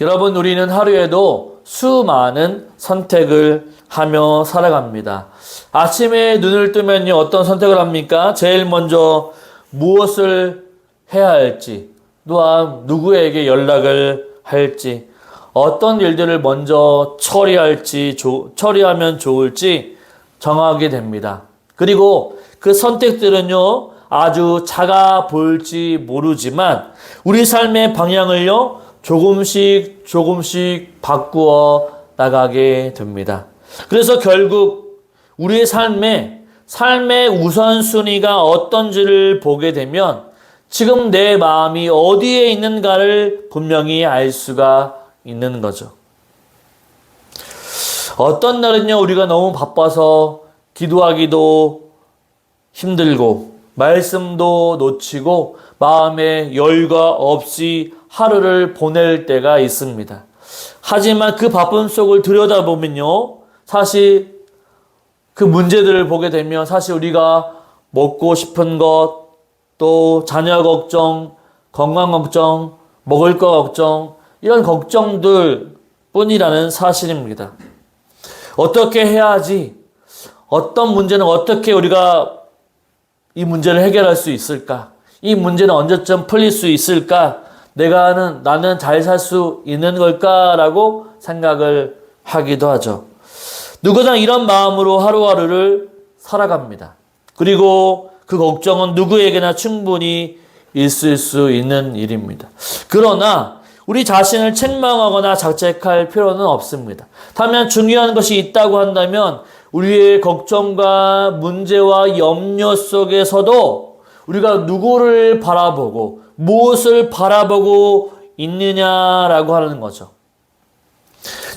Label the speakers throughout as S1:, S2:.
S1: 여러분, 우리는 하루에도 수많은 선택을 하며 살아갑니다. 아침에 눈을 뜨면요, 어떤 선택을 합니까? 제일 먼저 무엇을 해야 할지, 또한 누구에게 연락을 할지, 어떤 일들을 먼저 처리할지, 조, 처리하면 좋을지 정하게 됩니다. 그리고 그 선택들은요, 아주 작아 보일지 모르지만 우리 삶의 방향을요, 조금씩 조금씩 바꾸어 나가게 됩니다. 그래서 결국 우리의 삶에 삶의 우선순위가 어떤지를 보게 되면 지금 내 마음이 어디에 있는가를 분명히 알 수가 있는 거죠. 어떤 날은요, 우리가 너무 바빠서 기도하기도 힘들고, 말씀도 놓치고, 마음에 열과 없이 하루를 보낼 때가 있습니다. 하지만 그 바쁨 속을 들여다보면요, 사실 그 문제들을 보게 되면 사실 우리가 먹고 싶은 것, 또 자녀 걱정, 건강 걱정, 먹을 거 걱정, 이런 걱정들 뿐이라는 사실입니다. 어떻게 해야지? 어떤 문제는 어떻게 우리가 이 문제를 해결할 수 있을까? 이 문제는 언제쯤 풀릴 수 있을까? 내가는 나는 잘 살 수 있는 걸까라고 생각을 하기도 하죠. 누구나 이런 마음으로 하루하루를 살아갑니다. 그리고 그 걱정은 누구에게나 충분히 있을 수 있는 일입니다. 그러나 우리 자신을 책망하거나 자책할 필요는 없습니다. 다만 중요한 것이 있다고 한다면 우리의 걱정과 문제와 염려 속에서도 우리가 누구를 바라보고 무엇을 바라보고 있느냐라고 하는 거죠.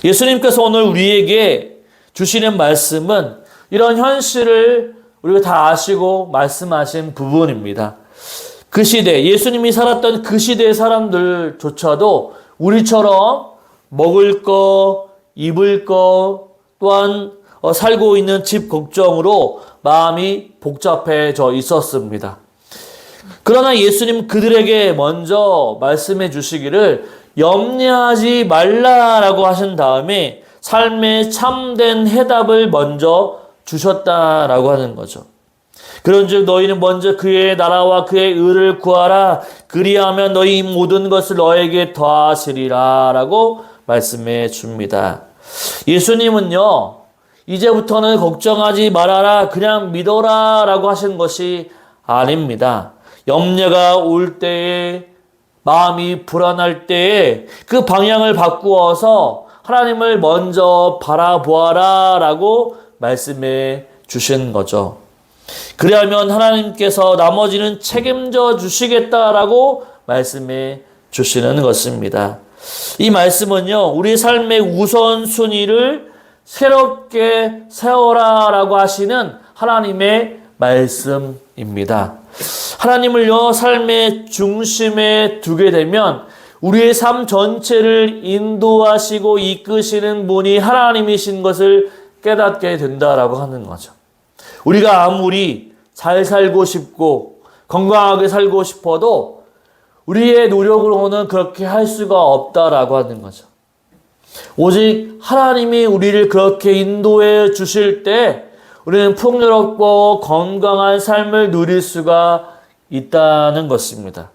S1: 예수님께서 오늘 우리에게 주시는 말씀은 이런 현실을 우리가 다 아시고 말씀하신 부분입니다. 그 시대, 예수님이 살았던 그 시대의 사람들조차도 우리처럼 먹을 거, 입을 거, 또한 어, 살고 있는 집 걱정으로 마음이 복잡해져 있었습니다. 그러나 예수님 그들에게 먼저 말씀해 주시기를 염려하지 말라라고 하신 다음에 삶의 참된 해답을 먼저 주셨다라고 하는 거죠. 그런즉 너희는 먼저 그의 나라와 그의 의를 구하라 그리하면 너희 모든 것을 너에게 더하시리라라고 말씀해 줍니다. 예수님은요. 이제부터는 걱정하지 말아라 그냥 믿어라라고 하신 것이 아닙니다. 염려가 올 때에 마음이 불안할 때에 그 방향을 바꾸어서 하나님을 먼저 바라보아라 라고 말씀해 주신 거죠. 그리하면 하나님께서 나머지는 책임져 주시겠다라고 말씀해 주시는 것입니다. 이 말씀은요, 우리 삶의 우선순위를 새롭게 세워라 라고 하시는 하나님의 말씀입니다. 하나님을요, 삶의 중심에 두게 되면 우리의 삶 전체를 인도하시고 이끄시는 분이 하나님이신 것을 깨닫게 된다라고 하는 거죠. 우리가 아무리 잘 살고 싶고 건강하게 살고 싶어도 우리의 노력으로는 그렇게 할 수가 없다라고 하는 거죠. 오직 하나님이 우리를 그렇게 인도해 주실 때 우리는 풍요롭고 건강한 삶을 누릴 수가 있다는 것입니다.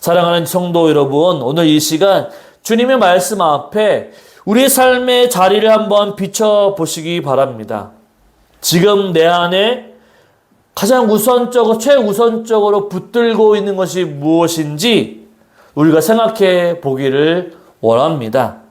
S1: 사랑하는 성도 여러분, 오늘 이 시간 주님의 말씀 앞에 우리 삶의 자리를 한번 비춰보시기 바랍니다. 지금 내 안에 가장 우선적으로, 최우선적으로 붙들고 있는 것이 무엇인지 우리가 생각해 보기를 원합니다.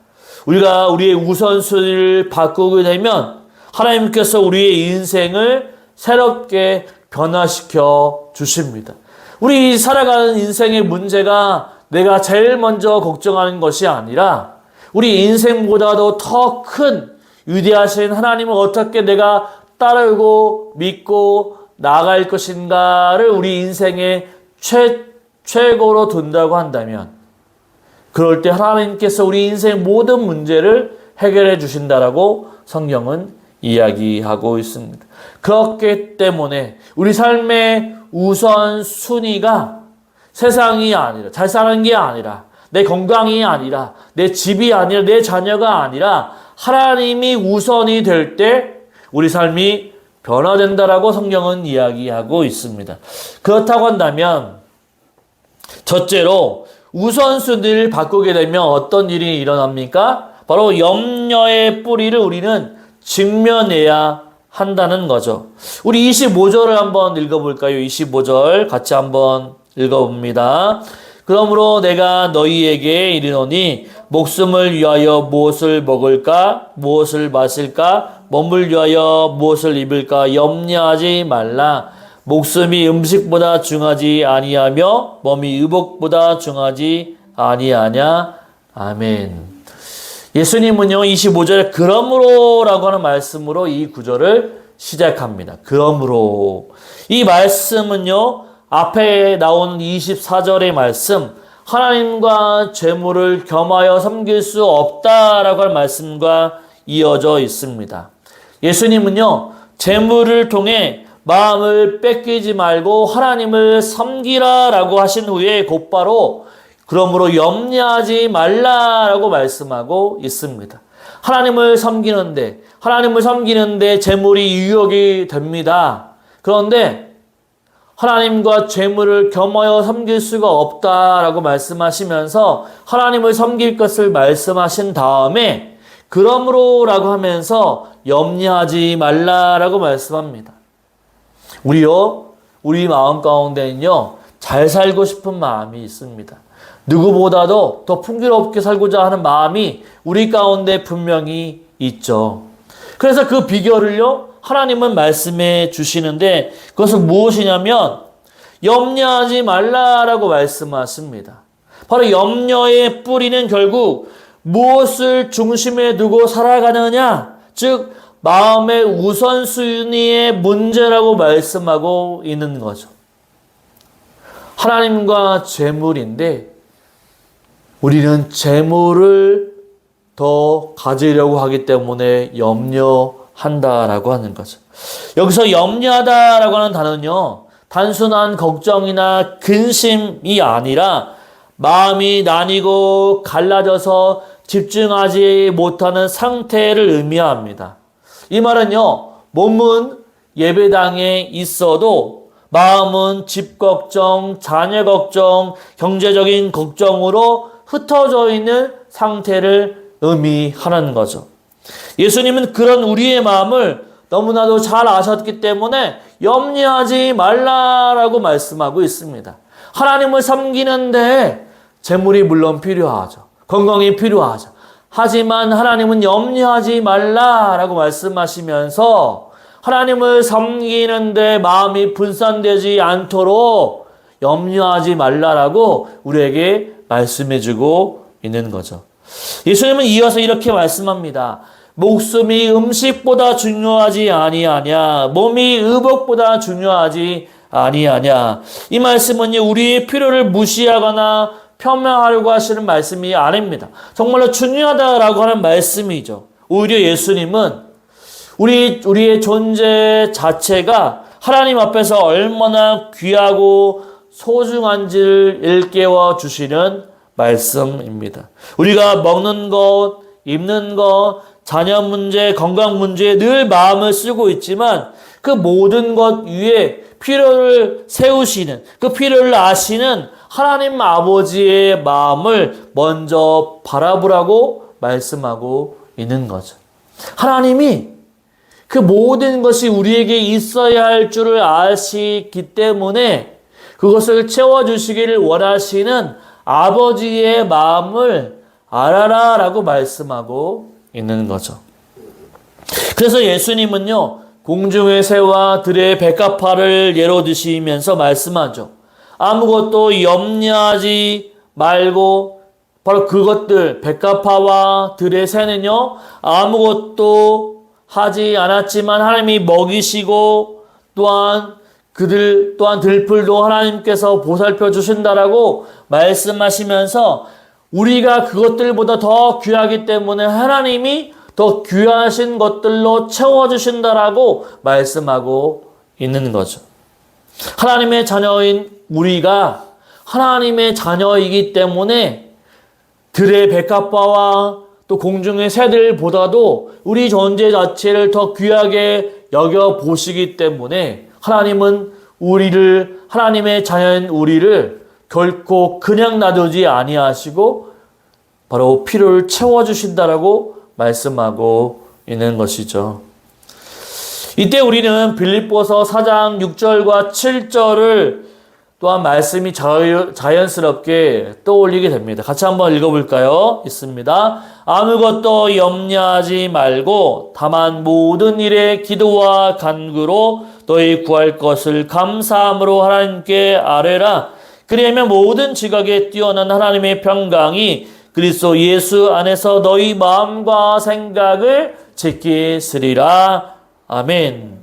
S1: 우리가 우리의 우선순위를 바꾸게 되면 하나님께서 우리의 인생을 새롭게 변화시켜 주십니다. 우리 살아가는 인생의 문제가 내가 제일 먼저 걱정하는 것이 아니라 우리 인생보다도 더 큰 위대하신 하나님을 어떻게 내가 따르고 믿고 나아갈 것인가를 우리 인생의 최, 최고로 둔다고 한다면 그럴 때 하나님께서 우리 인생 모든 문제를 해결해 주신다라고 성경은 이야기하고 있습니다. 그렇기 때문에 우리 삶의 우선 순위가 세상이 아니라 잘 사는 게 아니라 내 건강이 아니라, 내 집이 아니라, 내 자녀가 아니라, 하나님이 우선이 될 때 우리 삶이 변화된다라고 성경은 이야기하고 있습니다. 그렇다고 한다면, 첫째로 우선순위를 바꾸게 되면 어떤 일이 일어납니까? 바로 염려의 뿌리를 우리는 직면해야 한다는 거죠. 우리 25절을 한번 읽어볼까요? 25절 같이 한번 읽어봅니다. 그러므로 내가 너희에게 이르노니 목숨을 위하여 무엇을 먹을까 무엇을 마실까 몸을 위하여 무엇을 입을까 염려하지 말라 목숨이 음식보다 중하지 아니하며 몸이 의복보다 중하지 아니하냐 아멘. 예수님은요 25절에 그러므로라고 하는 말씀으로 이 구절을 시작합니다. 그러므로 이 말씀은요 앞에 나온 24절의 말씀 하나님과 재물을 겸하여 섬길 수 없다라고 할 말씀과 이어져 있습니다. 예수님은요 재물을 통해 마음을 뺏기지 말고 하나님을 섬기라라고 하신 후에 곧바로 그러므로 염려하지 말라라고 말씀하고 있습니다. 하나님을 섬기는데 하나님을 섬기는데 재물이 유혹이 됩니다. 그런데 하나님과 재물을 겸하여 섬길 수가 없다라고 말씀하시면서 하나님을 섬길 것을 말씀하신 다음에 그러므로라고 하면서 염려하지 말라라고 말씀합니다. 우리요, 우리 마음 가운데는요, 잘 살고 싶은 마음이 있습니다. 누구보다도 더 풍요롭게 살고자 하는 마음이 우리 가운데 분명히 있죠. 그래서 그 비결을요, 하나님은 말씀해 주시는데 그것은 무엇이냐면 염려하지 말라라고 말씀하십니다. 바로 염려의 뿌리는 결국 무엇을 중심에 두고 살아가느냐, 즉 마음의 우선순위의 문제라고 말씀하고 있는 거죠. 하나님과 재물인데 우리는 재물을 더 가지려고 하기 때문에 염려한다라고 하는 거죠. 여기서 염려하다라고 하는 단어는요, 단순한 걱정이나 근심이 아니라 마음이 나뉘고 갈라져서 집중하지 못하는 상태를 의미합니다. 이 말은요, 몸은 예배당에 있어도 마음은 집 걱정, 자녀 걱정, 경제적인 걱정으로 흩어져 있는 상태를 의미하는 거죠. 예수님은 그런 우리의 마음을 너무나도 잘 아셨기 때문에 염려하지 말라라고 말씀하고 있습니다. 하나님을 섬기는데 재물이 물론 필요하죠. 건강이 필요하죠. 하지만 하나님은 염려하지 말라라고 말씀하시면서 하나님을 섬기는데 마음이 분산되지 않도록 염려하지 말라라고 우리에게 말씀해주고 있는 거죠. 예수님은 이어서 이렇게 말씀합니다. 목숨이 음식보다 중요하지 아니하냐, 몸이 의복보다 중요하지 아니하냐. 이 말씀은 우리의 필요를 무시하거나 표명하려고 하시는 말씀이 아닙니다. 정말로 중요하다라고 하는 말씀이죠. 오히려 예수님은 우리 우리의 존재 자체가 하나님 앞에서 얼마나 귀하고 소중한지를 일깨워 주시는 말씀입니다. 우리가 먹는 것, 입는 것, 자녀 문제, 건강 문제에 늘 마음을 쓰고 있지만 그 모든 것 위에 필요를 세우시는 그 필요를 아시는 하나님 아버지의 마음을 먼저 바라보라고 말씀하고 있는 거죠. 하나님이 그 모든 것이 우리에게 있어야 할 줄을 아시기 때문에 그것을 채워주시기를 원하시는 아버지의 마음을 알아라 라고 말씀하고 있는 거죠. 그래서 예수님은요, 공중의 새와 들의 백합화를 예로 드시면서 말씀하죠. 아무것도 염려하지 말고 바로 그것들 백합화와 들의 새는요 아무것도 하지 않았지만 하나님이 먹이시고 또한 그들 또한 들풀도 하나님께서 보살펴 주신다라고 말씀하시면서 우리가 그것들보다 더 귀하기 때문에 하나님이 더 귀하신 것들로 채워 주신다라고 말씀하고 있는 거죠. 하나님의 자녀인 우리가 하나님의 자녀이기 때문에 들의 백합화와 또 공중의 새들보다도 우리 존재 자체를 더 귀하게 여겨 보시기 때문에 하나님은 우리를 하나님의 자녀인 우리를 결코 그냥 놔두지 아니하시고 바로 필요를 채워 주신다라고 말씀하고 있는 것이죠. 이때 우리는 빌립보서 4장 6절과 7절을 또한 말씀이 자연스럽게 떠올리게 됩니다. 같이 한번 읽어볼까요? 있습니다. 아무것도 염려하지 말고 다만 모든 일에 기도와 간구로 너희 구할 것을 감사함으로 하나님께 아뢰라. 그리하면 모든 지각에 뛰어난 하나님의 평강이 그리스도 예수 안에서 너희 마음과 생각을 지키시리라. 아멘.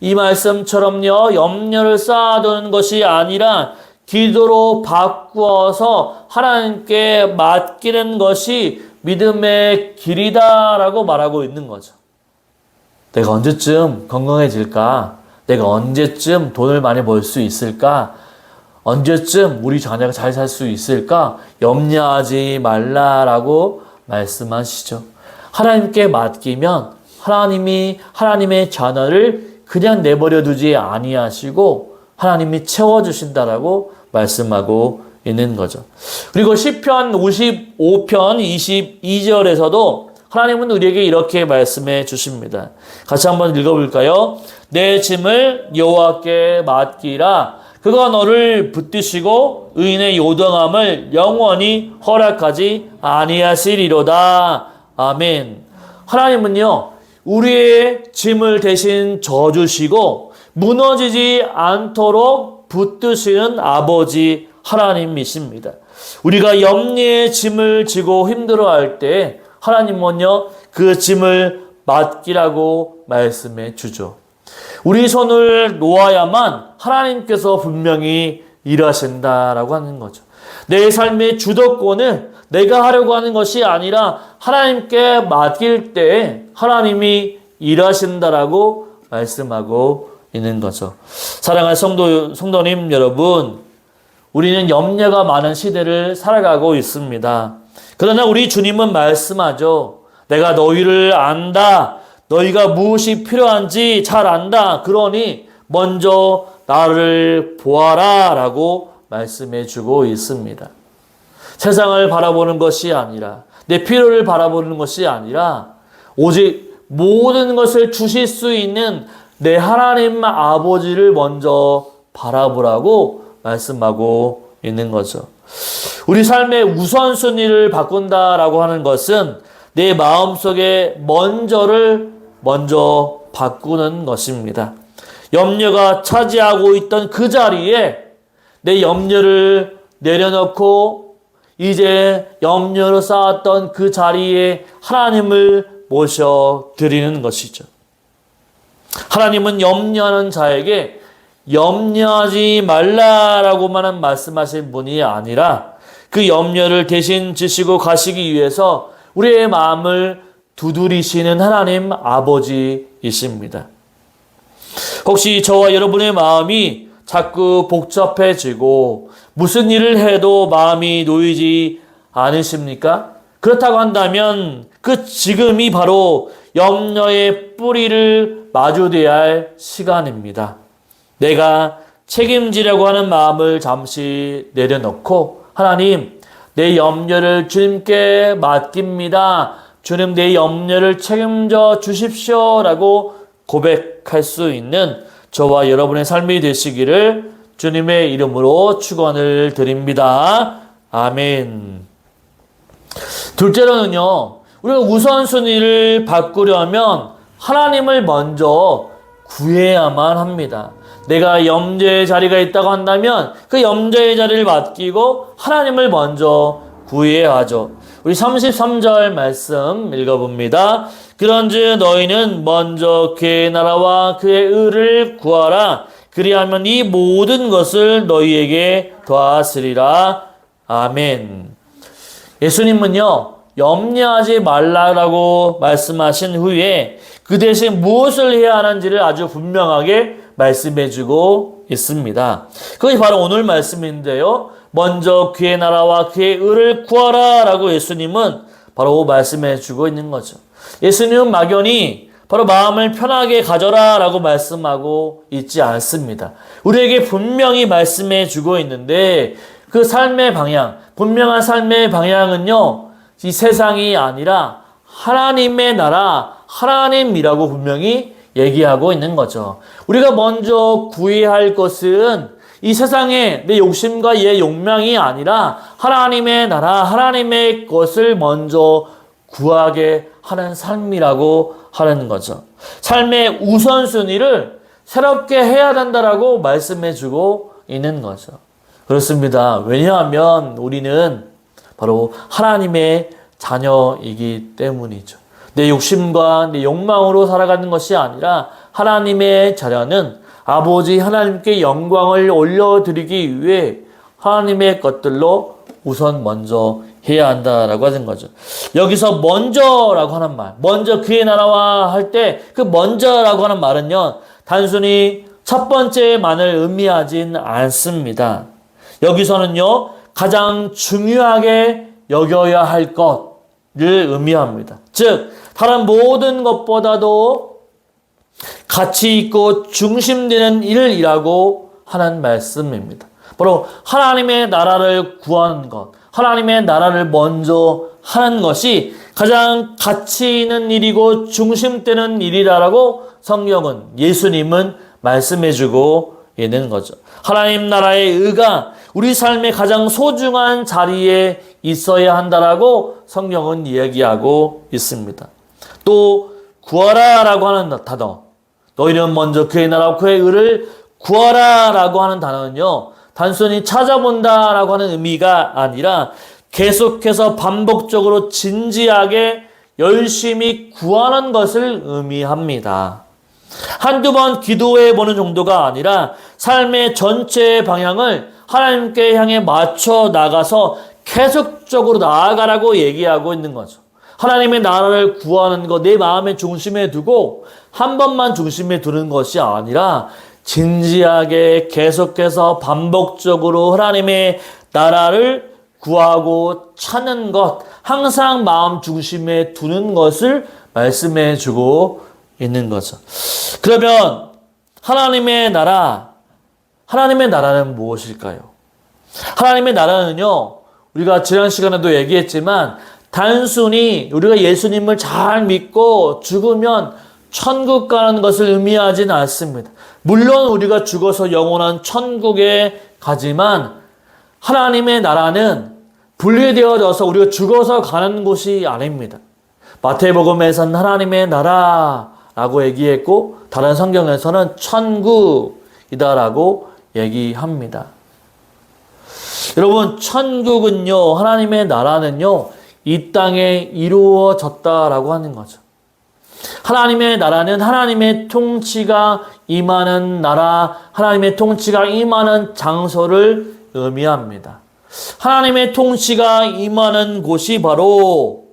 S1: 이 말씀처럼요, 염려를 쌓아두는 것이 아니라 기도로 바꾸어서 하나님께 맡기는 것이 믿음의 길이다라고 말하고 있는 거죠. 내가 언제쯤 건강해질까? 내가 언제쯤 돈을 많이 벌 수 있을까? 언제쯤 우리 자녀가 잘 살 수 있을까? 염려하지 말라라고 말씀하시죠. 하나님께 맡기면 하나님이 하나님의 자녀를 그냥 내버려 두지 아니하시고 하나님이 채워 주신다라고 말씀하고 있는 거죠. 그리고 시편 55편 22절에서도 하나님은 우리에게 이렇게 말씀해 주십니다. 같이 한번 읽어 볼까요? 내 짐을 여호와께 맡기라. 그가 너를 붙드시고 의인의 요동함을 영원히 허락하지 아니하시리로다. 아멘. 하나님은요. 우리의 짐을 대신 져주시고 무너지지 않도록 붙드시는 아버지 하나님이십니다. 우리가 염려의 짐을 지고 힘들어할 때 하나님은요 그 짐을 맡기라고 말씀해 주죠. 우리 손을 놓아야만 하나님께서 분명히 일하신다라고 하는 거죠. 내 삶의 주도권을 내가 하려고 하는 것이 아니라 하나님께 맡길 때 하나님이 일하신다라고 말씀하고 있는 거죠. 사랑하는 성도, 성도님 여러분, 우리는 염려가 많은 시대를 살아가고 있습니다. 그러나 우리 주님은 말씀하죠. 내가 너희를 안다. 너희가 무엇이 필요한지 잘 안다. 그러니 먼저 나를 보아라. 라고 말씀해 주고 있습니다. 세상을 바라보는 것이 아니라 내 필요를 바라보는 것이 아니라 오직 모든 것을 주실 수 있는 내 하나님 아버지를 먼저 바라보라고 말씀하고 있는 거죠. 우리 삶의 우선순위를 바꾼다라고 하는 것은 내 마음속에 먼저를 먼저 바꾸는 것입니다. 염려가 차지하고 있던 그 자리에 내 염려를 내려놓고 이제 염려로 쌓았던 그 자리에 하나님을 모셔 드리는 것이죠. 하나님은 염려하는 자에게 염려하지 말라라고만 말씀하신 분이 아니라 그 염려를 대신 지시고 가시기 위해서 우리의 마음을 두드리시는 하나님 아버지이십니다. 혹시 저와 여러분의 마음이 자꾸 복잡해지고 무슨 일을 해도 마음이 놓이지 않으십니까? 그렇다고 한다면 그 지금이 바로 염려의 뿌리를 마주대야 할 시간입니다. 내가 책임지려고 하는 마음을 잠시 내려놓고 하나님 내 염려를 주님께 맡깁니다. 주님 내 염려를 책임져 주십시오라고 고백할 수 있는 저와 여러분의 삶이 되시기를 주님의 이름으로 축원을 드립니다. 아멘. 둘째로는요. 우리가 우선순위를 바꾸려면 하나님을 먼저 구해야만 합니다. 내가 염려의 자리가 있다고 한다면 그 염려의 자리를 맡기고 하나님을 먼저 구해야 하죠. 우리 33절 말씀 읽어봅니다. 그런즉 너희는 먼저 그의 나라와 그의 의를 구하라. 그리하면 이 모든 것을 너희에게 더하시리라. 아멘. 예수님은요, 염려하지 말라라고 말씀하신 후에 그 대신 무엇을 해야 하는지를 아주 분명하게 말씀해 주고 있습니다. 그것이 바로 오늘 말씀인데요. 먼저 그의 나라와 그의 의를 구하라 라고 예수님은 바로 말씀해 주고 있는 거죠. 예수님은 막연히 바로 마음을 편하게 가져라 라고 말씀하고 있지 않습니다. 우리에게 분명히 말씀해 주고 있는데 그 삶의 방향, 분명한 삶의 방향은요, 이 세상이 아니라 하나님의 나라, 하나님이라고 분명히 얘기하고 있는 거죠. 우리가 먼저 구해야 할 것은 이 세상에 내 욕심과 내 욕망이 아니라 하나님의 나라, 하나님의 것을 먼저 구하게 하는 삶이라고 하는 거죠. 삶의 우선순위를 새롭게 해야 된다라고 말씀해 주고 있는 거죠. 그렇습니다. 왜냐하면 우리는 바로 하나님의 자녀이기 때문이죠. 내 욕심과 내 욕망으로 살아가는 것이 아니라 하나님의 자녀는 아버지 하나님께 영광을 올려드리기 위해 하나님의 것들로 우선 먼저 해야 한다라고 하는 거죠. 여기서 먼저라고 하는 말, 먼저 그의 나라와 할 때 그 먼저라고 하는 말은요, 단순히 첫 번째만을 의미하진 않습니다. 여기서는요, 가장 중요하게 여겨야 할 것을 의미합니다. 즉, 다른 모든 것보다도 가치 있고 중심되는 일이라고 하는 말씀입니다. 바로 하나님의 나라를 구하는 것, 하나님의 나라를 먼저 하는 것이 가장 가치 있는 일이고 중심되는 일이라고 성경은 예수님은 말씀해 주고 있는 거죠. 하나님 나라의 의가 우리 삶의 가장 소중한 자리에 있어야 한다라고 성경은 이야기하고 있습니다. 또 구하라라고 하는 단어. 너희는 먼저 그의 나라와 그의 의를 구하라 라고 하는 단어는요. 단순히 찾아본다 라고 하는 의미가 아니라 계속해서 반복적으로 진지하게 열심히 구하는 것을 의미합니다. 한두 번 기도해 보는 정도가 아니라 삶의 전체 방향을 하나님께 향해 맞춰 나가서 계속적으로 나아가라고 얘기하고 있는 거죠. 하나님의 나라를 구하는 것 내 마음의 중심에 두고 한 번만 중심에 두는 것이 아니라 진지하게 계속해서 반복적으로 하나님의 나라를 구하고 찾는 것, 항상 마음 중심에 두는 것을 말씀해 주고 있는 거죠. 그러면 하나님의 나라, 하나님의 나라는 무엇일까요? 하나님의 나라는요, 우리가 지난 시간에도 얘기했지만, 단순히 우리가 예수님을 잘 믿고 죽으면 천국 가는 것을 의미하지는 않습니다. 물론 우리가 죽어서 영원한 천국에 가지만 하나님의 나라는 분리되어져서 우리가 죽어서 가는 곳이 아닙니다. 마태복음에서는 하나님의 나라라고 얘기했고 다른 성경에서는 천국이다라고 얘기합니다. 여러분 천국은요 하나님의 나라는요 이 땅에 이루어졌다라고 하는 거죠. 하나님의 나라는 하나님의 통치가 임하는 나라, 하나님의 통치가 임하는 장소를 의미합니다. 하나님의 통치가 임하는 곳이 바로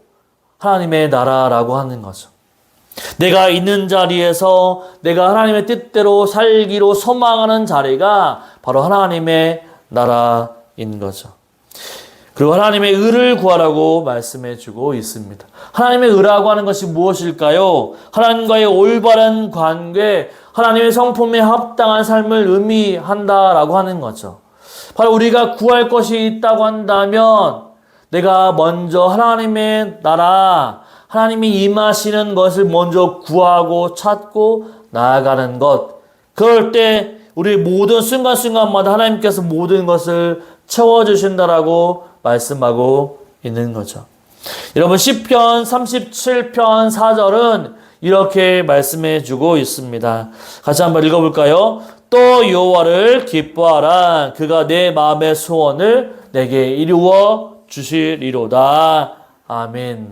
S1: 하나님의 나라라고 하는 거죠. 내가 있는 자리에서 내가 하나님의 뜻대로 살기로 소망하는 자리가 바로 하나님의 나라인 거죠. 그리고 하나님의 의를 구하라고 말씀해 주고 있습니다. 하나님의 의라고 하는 것이 무엇일까요? 하나님과의 올바른 관계, 하나님의 성품에 합당한 삶을 의미한다라고 하는 거죠. 바로 우리가 구할 것이 있다고 한다면 내가 먼저 하나님의 나라, 하나님이 임하시는 것을 먼저 구하고 찾고 나아가는 것. 그럴 때 우리 모든 순간순간마다 하나님께서 모든 것을 채워주신다라고 말씀하고 있는 거죠. 여러분, 10편, 37편, 4절은 이렇게 말씀해 주고 있습니다. 같이 한번 읽어 볼까요? 또 여호와를 기뻐하라. 그가 내 마음의 소원을 내게 이루어 주시리로다. 아멘.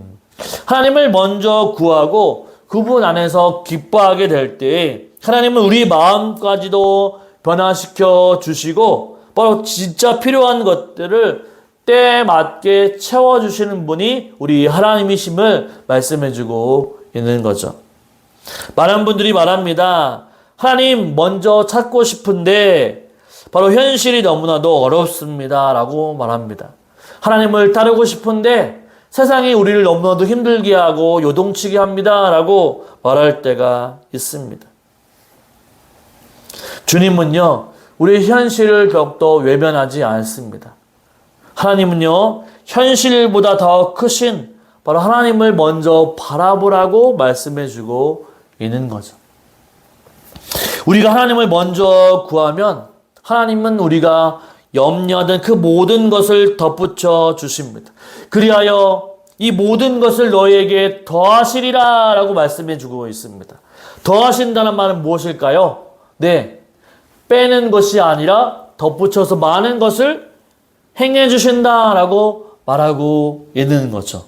S1: 하나님을 먼저 구하고 그분 안에서 기뻐하게 될 때 하나님은 우리 마음까지도 변화시켜 주시고 바로 진짜 필요한 것들을 때에 맞게 채워주시는 분이 우리 하나님이심을 말씀해주고 있는 거죠. 많은 분들이 말합니다. 하나님 먼저 찾고 싶은데 바로 현실이 너무나도 어렵습니다. 라고 말합니다. 하나님을 따르고 싶은데 세상이 우리를 너무나도 힘들게 하고 요동치게 합니다. 라고 말할 때가 있습니다. 주님은요, 우리 현실을 더욱더 외면하지 않습니다. 하나님은요, 현실보다 더 크신 바로 하나님을 먼저 바라보라고 말씀해 주고 있는 거죠. 우리가 하나님을 먼저 구하면 하나님은 우리가 염려하던 그 모든 것을 덧붙여 주십니다. 그리하여 이 모든 것을 너희에게 더하시리라 라고 말씀해 주고 있습니다. 더하신다는 말은 무엇일까요? 네. 빼는 것이 아니라 덧붙여서 많은 것을 행해 주신다라고 말하고 있는 거죠.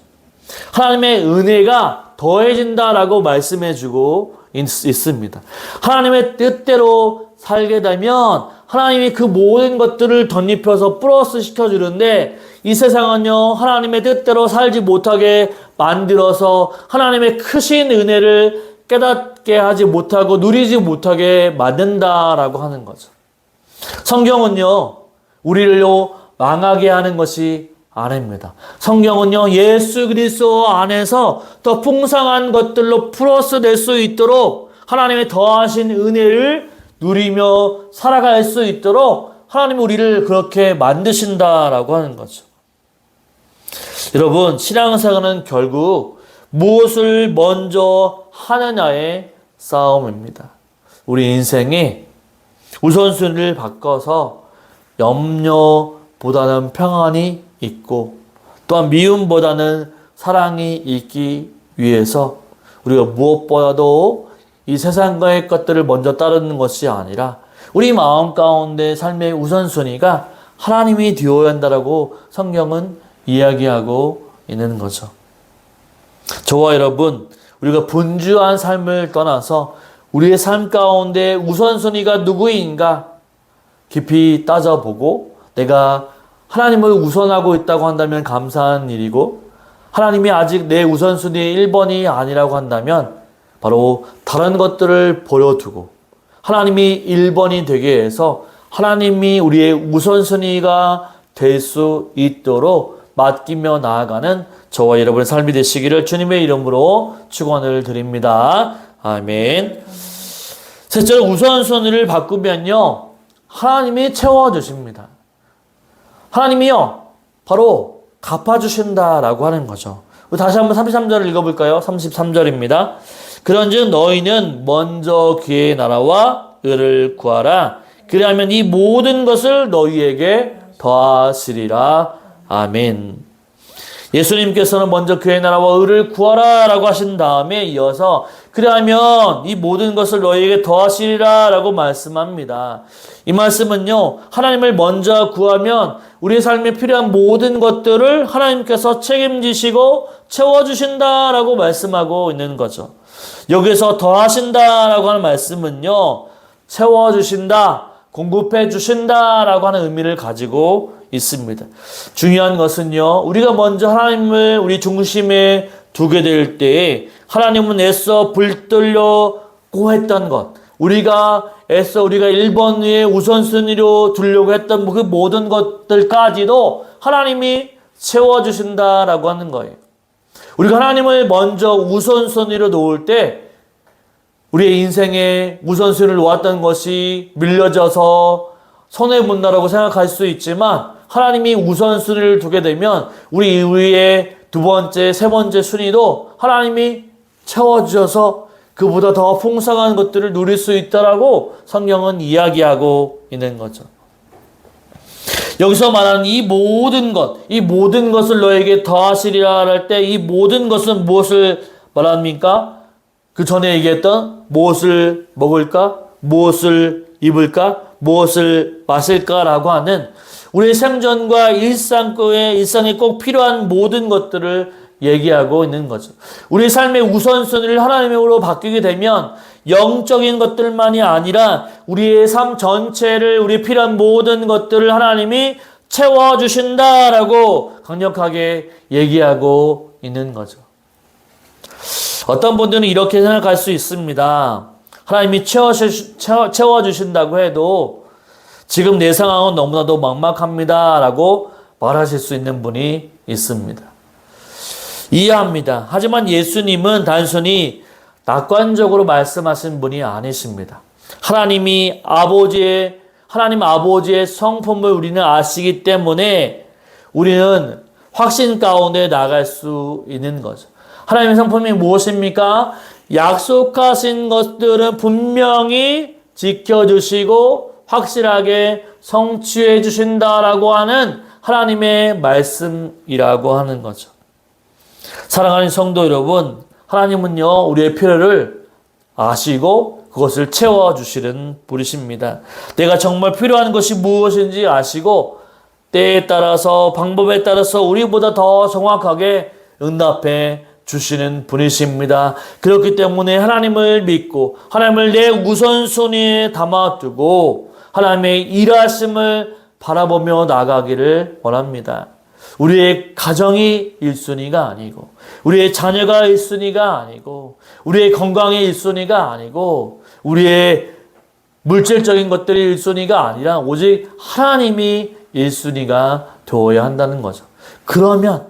S1: 하나님의 은혜가 더해진다라고 말씀해 주고 있습니다. 하나님의 뜻대로 살게 되면 하나님이 그 모든 것들을 덧입혀서 플러스 시켜주는데 이 세상은요, 하나님의 뜻대로 살지 못하게 만들어서 하나님의 크신 은혜를 깨닫게 하지 못하고 누리지 못하게 만든다라고 하는 거죠. 성경은요, 우리를요, 망하게 하는 것이 아닙니다. 성경은요, 예수 그리스도 안에서 더 풍성한 것들로 플러스 될 수 있도록 하나님의 더하신 은혜를 누리며 살아갈 수 있도록 하나님 우리를 그렇게 만드신다라고 하는 거죠. 여러분, 신앙생활은 결국 무엇을 먼저 하느냐의 싸움입니다. 우리 인생이 우선순위를 바꿔서 염려 보다는 평안이 있고 또한 미움보다는 사랑이 있기 위해서 우리가 무엇보다도 이 세상과의 것들을 먼저 따르는 것이 아니라 우리 마음 가운데 삶의 우선순위가 하나님이 되어야 한다라고 성경은 이야기하고 있는 거죠. 저와 여러분, 우리가 분주한 삶을 떠나서 우리의 삶 가운데 우선순위가 누구인가 깊이 따져보고 내가 하나님을 우선하고 있다고 한다면 감사한 일이고 하나님이 아직 내 우선순위 1번이 아니라고 한다면 바로 다른 것들을 버려두고 하나님이 1번이 되게 해서 하나님이 우리의 우선순위가 될 수 있도록 맡기며 나아가는 저와 여러분의 삶이 되시기를 주님의 이름으로 축원을 드립니다. 아멘. 셋째로 우선순위를 바꾸면요. 하나님이 채워주십니다. 하나님이요. 바로 갚아주신다라고 하는 거죠. 다시 한번 33절을 읽어볼까요? 33절입니다. 그런즉 너희는 먼저 그의 나라와 의를 구하라. 그리하면 이 모든 것을 너희에게 더하시리라. 아멘. 예수님께서는 먼저 그의 나라와 의를 구하라 라고 하신 다음에 이어서 그리하면 이 모든 것을 너희에게 더하시리라 라고 말씀합니다. 이 말씀은요, 하나님을 먼저 구하면 우리 삶에 필요한 모든 것들을 하나님께서 책임지시고 채워주신다 라고 말씀하고 있는 거죠. 여기서 더하신다 라고 하는 말씀은요, 채워주신다, 공급해 주신다 라고 하는 의미를 가지고 있습니다. 중요한 것은요, 우리가 먼저 하나님을 우리 중심에 두게 될 때, 하나님은 애써 불들려 고 했던 것, 우리가 애써 우리가 1번의 우선순위로 두려고 했던 그 모든 것들까지도 하나님이 채워주신다라고 하는 거예요. 우리가 하나님을 먼저 우선순위로 놓을 때, 우리의 인생에 우선순위를 놓았던 것이 밀려져서 손해본다라고 생각할 수 있지만 하나님이 우선순위를 두게 되면 우리 위에 두 번째, 세 번째 순위도 하나님이 채워주셔서 그보다 더 풍성한 것들을 누릴 수 있다라고 성경은 이야기하고 있는 거죠. 여기서 말하는 이 모든 것, 이 모든 것을 너에게 더하시리라 할 때 이 모든 것은 무엇을 말합니까? 그 전에 얘기했던 무엇을 먹을까? 무엇을 입을까? 무엇을 마실까라고 하는 우리의 생존과 일상의 일상에 꼭 필요한 모든 것들을 얘기하고 있는 거죠. 우리 삶의 우선순위를 하나님으로 바뀌게 되면 영적인 것들만이 아니라 우리의 삶 전체를 우리 필요한 모든 것들을 하나님이 채워 주신다라고 강력하게 얘기하고 있는 거죠. 어떤 분들은 이렇게 생각할 수 있습니다. 하나님이 채워주신다고 해도 지금 내 상황은 너무나도 막막합니다. 라고 말하실 수 있는 분이 있습니다. 이해합니다. 하지만 예수님은 단순히 낙관적으로 말씀하신 분이 아니십니다. 하나님이 아버지의 하나님 아버지의 성품을 우리는 아시기 때문에 우리는 확신 가운데 나갈 수 있는 거죠. 하나님의 성품이 무엇입니까? 약속하신 것들은 분명히 지켜주시고 확실하게 성취해 주신다라고 하는 하나님의 말씀이라고 하는 거죠. 사랑하는 성도 여러분, 하나님은요, 우리의 필요를 아시고 그것을 채워주시는 분이십니다. 내가 정말 필요한 것이 무엇인지 아시고 때에 따라서 방법에 따라서 우리보다 더 정확하게 응답해 주시는 분이십니다. 그렇기 때문에 하나님을 믿고 하나님을 내 우선순위에 담아두고 하나님의 일하심을 바라보며 나가기를 원합니다. 우리의 가정이 1순위가 아니고, 우리의 자녀가 1순위가 아니고, 우리의 건강이 1순위가 아니고, 우리의 물질적인 것들이 1순위가 아니라 오직 하나님이 1순위가 되어야 한다는 거죠. 그러면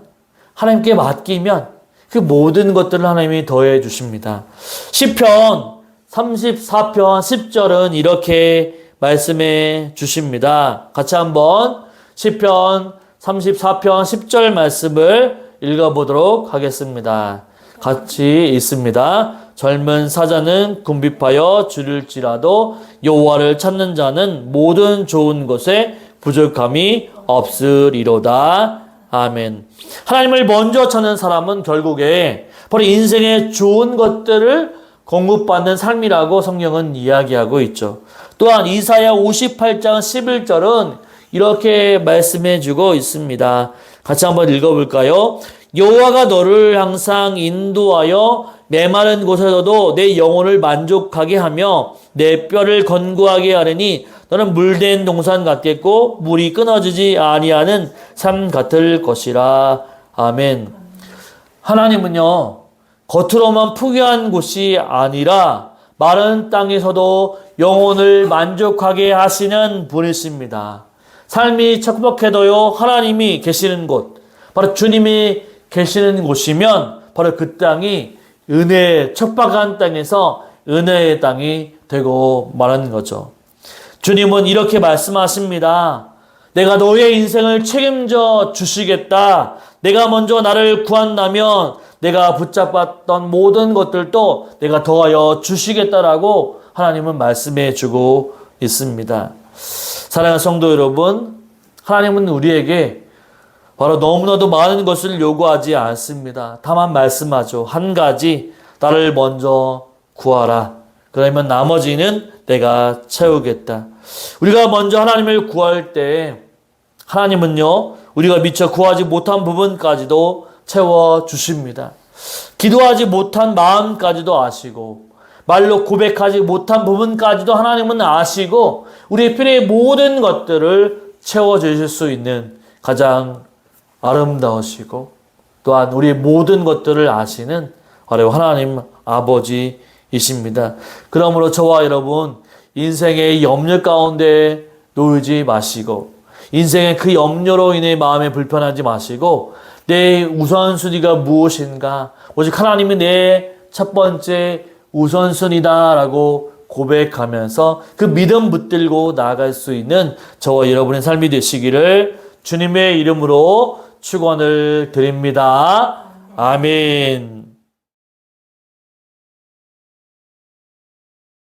S1: 하나님께 맡기면 그 모든 것들을 하나님이 더해 주십니다. 시편 34편 10절은 이렇게 말씀해 주십니다. 같이 한번 시편 34편 10절 말씀을 읽어보도록 하겠습니다. 같이 있습니다. 젊은 사자는 궁핍하여 줄일지라도 여호와를 찾는 자는 모든 좋은 것에 부족함이 없으리로다. 아멘. 하나님을 먼저 찾는 사람은 결국에 바로 인생의 좋은 것들을 공급받는 삶이라고 성경은 이야기하고 있죠. 또한 이사야 58장 11절은 이렇게 말씀해 주고 있습니다. 같이 한번 읽어볼까요? 여호와가 너를 항상 인도하여 메마른 곳에서도 내 영혼을 만족하게 하며 내 뼈를 건고하게 하려니 너는 물된 동산 같겠고 물이 끊어지지 아니하는 삶 같을 것이라. 아멘. 하나님은요, 겉으로만 풍요한 곳이 아니라 마른 땅에서도 영혼을 만족하게 하시는 분이십니다. 삶이 척박해도요, 하나님이 계시는 곳, 바로 주님이 계시는 곳이면 바로 그 땅이 은혜의 척박한 땅에서 은혜의 땅이 되고 말하는 거죠. 주님은 이렇게 말씀하십니다. 내가 너의 인생을 책임져 주시겠다. 내가 먼저 나를 구한다면 내가 붙잡았던 모든 것들도 내가 더하여 주시겠다라고 하나님은 말씀해 주고 있습니다. 사랑하는 성도 여러분, 하나님은 우리에게 바로 너무나도 많은 것을 요구하지 않습니다. 다만 말씀하죠. 한 가지, 나를 먼저 구하라. 그러면 나머지는 내가 채우겠다. 우리가 먼저 하나님을 구할 때 하나님은요, 우리가 미처 구하지 못한 부분까지도 채워 주십니다. 기도하지 못한 마음까지도 아시고, 말로 고백하지 못한 부분까지도 하나님은 아시고, 우리의 필요의 모든 것들을 채워 주실 수 있는 가장 아름다우시고, 또한 우리의 모든 것들을 아시는 바로 하나님 아버지이십니다. 그러므로 저와 여러분, 인생의 염려 가운데 놓이지 마시고, 인생의 그 염려로 인해 마음에 불편하지 마시고, 내 우선순위가 무엇인가, 오직 하나님이 내 첫 번째 우선순위다라고 고백하면서 그 믿음 붙들고 나아갈 수 있는 저와 여러분의 삶이 되시기를 주님의 이름으로 축원을 드립니다. 아멘.